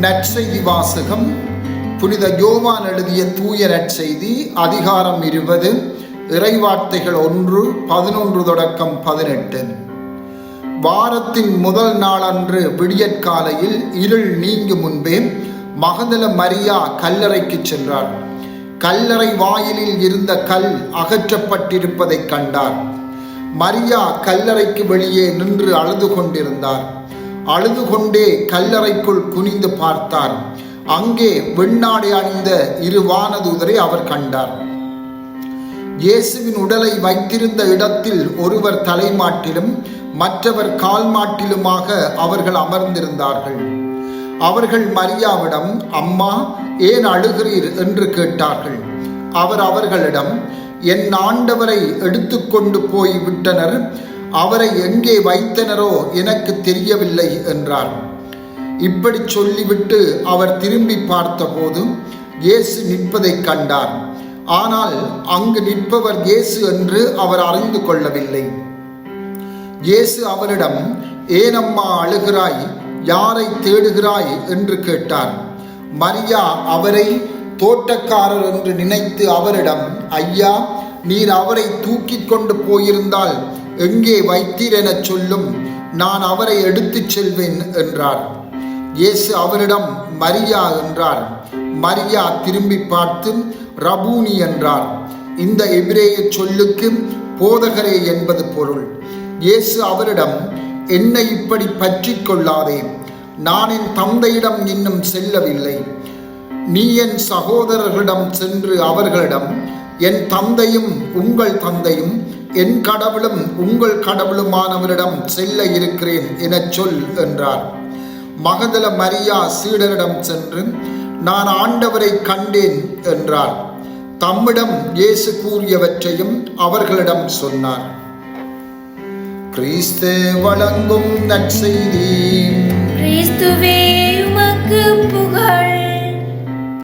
நற்செய்தி வாசகம். புனித யோவான் எழுதிய தூய நற்செய்தி அதிகாரம் இருபது இறைவார்த்தைகள் ஒன்று பதினொன்று தொடக்கம் பதினெட்டு. வாரத்தின் முதல் நாளன்று விடியற்காலையில் இருள் நீங்கும் முன்பே மகதல மரியா கல்லறைக்கு சென்றார் கல்லறை வாயிலில் இருந்த கல் அகற்றப்பட்டிருப்பதைக் கண்டார். மரியா கல்லறைக்கு வெளியே நின்று அழுது கொண்டிருந்தார். அழுது கொண்டே கல்லறைக்குள் குனிந்து பார்த்தார். அங்கே வெண்ணாடை அணிந்த இரு வானதூதரை அவர் கண்டார். இயேசுவின் உடலை வைத்திருந்த இடத்தில் ஒருவர் தலைமாட்டிலும் மற்றவர் கால் மாட்டிலுமாக அவர்கள் அமர்ந்திருந்தார்கள். அவர்கள் மரியாவிடம் அம்மா ஏன் அழுகிறீர்? என்று கேட்டார்கள். அவர் அவர்களிடம் என் ஆண்டவரை எடுத்துக்கொண்டு போய் விட்டனர் அவரை எங்கே வைத்தனரோ எனக்கு தெரியவில்லை என்றார். இப்படி சொல்லிவிட்டு அவர் திரும்பி பார்த்தபோது இயேசு நிற்பதைக் கண்டார். ஆனால் அங்கு நிற்பவர் இயேசு என்று அவர் அறிந்து கொள்ளவில்லை. இயேசு அவரிடம் ஏனம்மா அழுகிறாய்? யாரை தேடுகிறாய்? என்று கேட்டார். மரியா அவரை தோட்டக்காரர் என்று நினைத்து அவரிடம் ஐயா நீர் அவரை தூக்கிக் கொண்டு போயிருந்தால் எங்கே வைத்தீர் எனச் சொல்லும் நான் அவரை எடுத்துச் செல்வேன் என்றார். இயேசு அவரிடம் மரியா என்றார். மரியா திரும்பி பார்த்து ரபூனி என்றார். இந்த எபிரேய சொல்லுக்கு போதகரே என்பது பொருள். இயேசு அவரிடம் என்னை இப்படி பற்றி கொள்ளாதே. நான் என் தந்தையிடம் இன்னும் செல்லவில்லை. நீ என் சகோதரர்களிடம் சென்று அவர்களிடம் என் தந்தையும் உங்கள் தந்தையும் என் கடவுளும் உங்கள் கடவுளுமானவரிடம் செல்ல இருக்கிறேன் எனச் சொல் என்றார். மகதல மரியா சீடரிடம் சென்று நான் ஆண்டவரை கண்டேன் என்றார். தம்மிடம் இயேசு கூறியவற்றையும் அவர்களிடம் சொன்னார். கிறிஸ்து வழங்கும் நற்செய்தி.